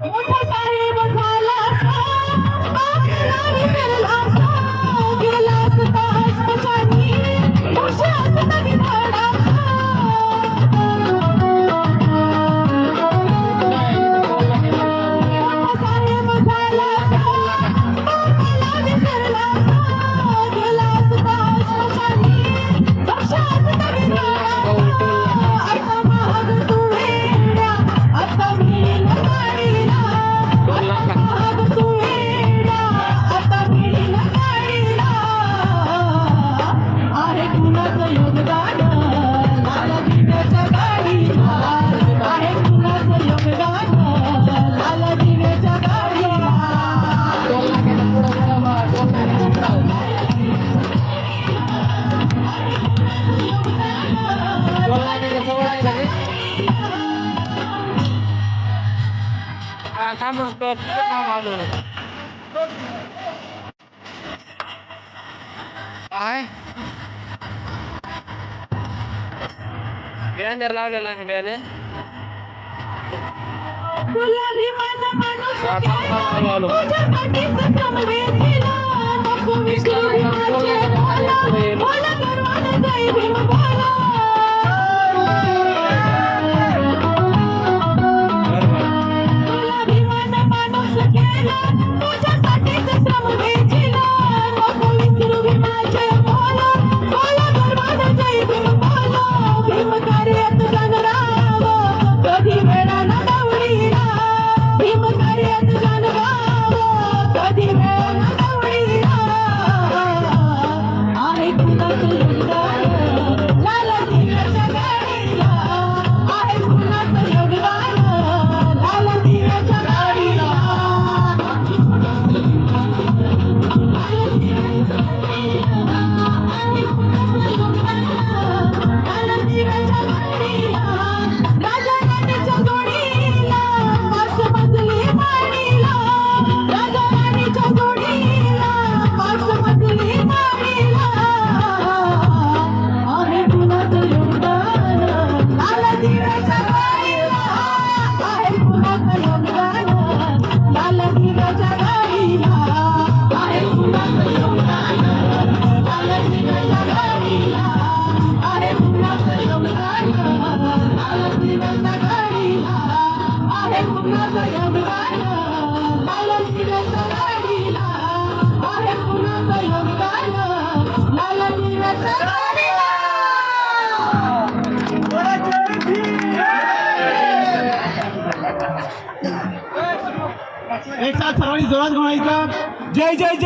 What I have a good Gander lang lang gander. Kulari mana manusia kaya Ujar pakis sekam betila Aku mikir macam mana Bola berwarna zairi membola I'm not gonna. एक साथ सर्वांनी जोरात म्हणायचं जय जय जय.